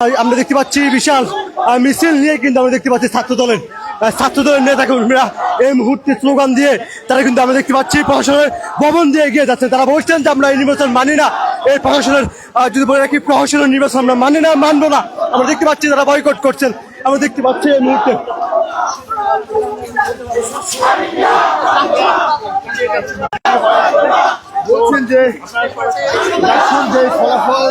আমরা দেখতে পাচ্ছি বিশাল মিছিল নিয়ে কিন্তু আমরা দেখতে পাচ্ছি ছাত্র দলের ছাত্র দলের নেতা কর্মীরা এই মুহূর্তে স্লোগান দিয়ে তারা কিন্তু আমরা দেখতে পাচ্ছি প্রশাসনের ভবন দিয়ে এগিয়ে যাচ্ছে। তারা বলছেন যে আমরা এই নির্বাচন মানি না, এই প্রশাসনের যদি বলে রাখি, প্রশাসনের নির্বাচন আমরা মানি না, মানবো না। আমরা দেখতে পাচ্ছি তারা বয়কট করছেন, আমরা দেখতে পাচ্ছি এই মুহূর্তে। বলছেন যে দেখুন যে ফলাফল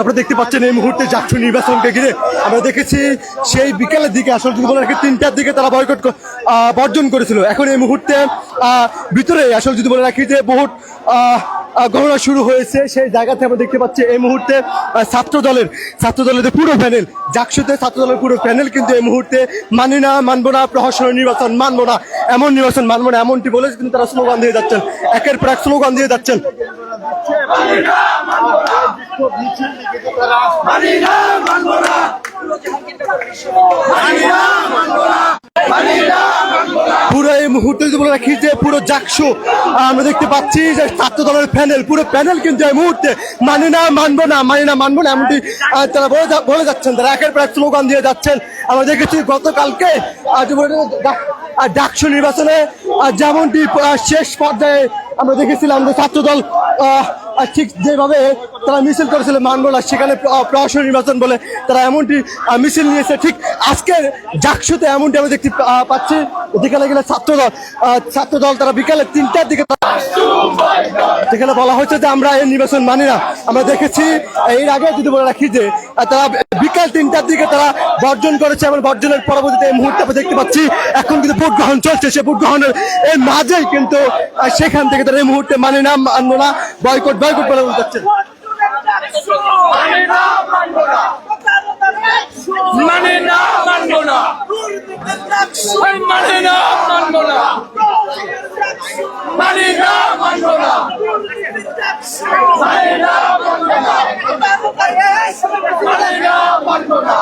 আপনারা দেখতে পাচ্ছেন এই মুহূর্তে জাতীয় নির্বাচনকে ঘিরে। আমরা দেখেছি সেই বিকেলের দিকে আসলে বলে তিনটার দিকে তারা বয়কট বর্জন করেছিল। এখন এই মুহূর্তে ভিতরে আসলে যদি বলে রাখি যে বহুত গণনা শুরু হয়েছে। সেই জায়গাতে আমরা দেখতে পাচ্ছি এই মুহূর্তে ছাত্র দলের ছাত্র দলের পুরো প্যানেল, জাকসুতে ছাত্র দলের পুরো প্যানেল কিন্তু এই মুহূর্তে মানি না, মানবো না, প্রহসনের নির্বাচন মানবো না, এমন নির্বাচন মানবো না, এমনটি বলে কিন্তু তারা স্লোগান দিয়ে যাচ্ছেন। একের পর এক স্লোগান দিয়ে যাচ্ছেন। পুরো এই মুহূর্তে যদি বলে রাখি যে পুরো জাকসু আমরা দেখতে পাচ্ছি যে ছাত্র দলের প্যানেল পুরো প্যানেল কিন্তু এই মুহূর্তে মানি না মানবো না মানি না মানবো না এমনটি তারা বলে যাচ্ছেন। তারা একের পর এক স্লোগান দিয়ে যাচ্ছেন। আমরা দেখেছি গতকালকে ডাকসু নির্বাচনে যেমনটি শেষ পর্যায়ে আমরা দেখেছিলাম যে আহ, ঠিক যেভাবে তারা মিছিল করেছিল মানবলা, সেখানে প্রশাসন নির্বাচন বলে তারা এমনটি মিছিল নিয়েছে। ঠিক আজকের জাকসুতে এমনটি আমরা দেখতে পাচ্ছি। বিকালে গেলে ছাত্রদল ছাত্রদল তারা বিকালে তিনটার দিকে তারা- যেখানে বলা হচ্ছে যে আমরা এই নির্বাচন মানি না। আমরা দেখেছি এর আগে যদি বলে রাখি যে, তারা বিকাল তিনটার দিকে তারা বর্জন করেছে এবং বর্জনের পরবর্তীতে এই মুহূর্তে আমরা দেখতে পাচ্ছি, এখন কিন্তু ভোট গ্রহণ চলছে। সে ভোট গ্রহণের এর মাঝেই কিন্তু সেখান থেকে তারা এই মুহূর্তে মানে না মানবো না, বয়কট বয়কট বলে বলতে মানে না মানবো না। মানে না মানবো না। মানে না মানবো না মানে না না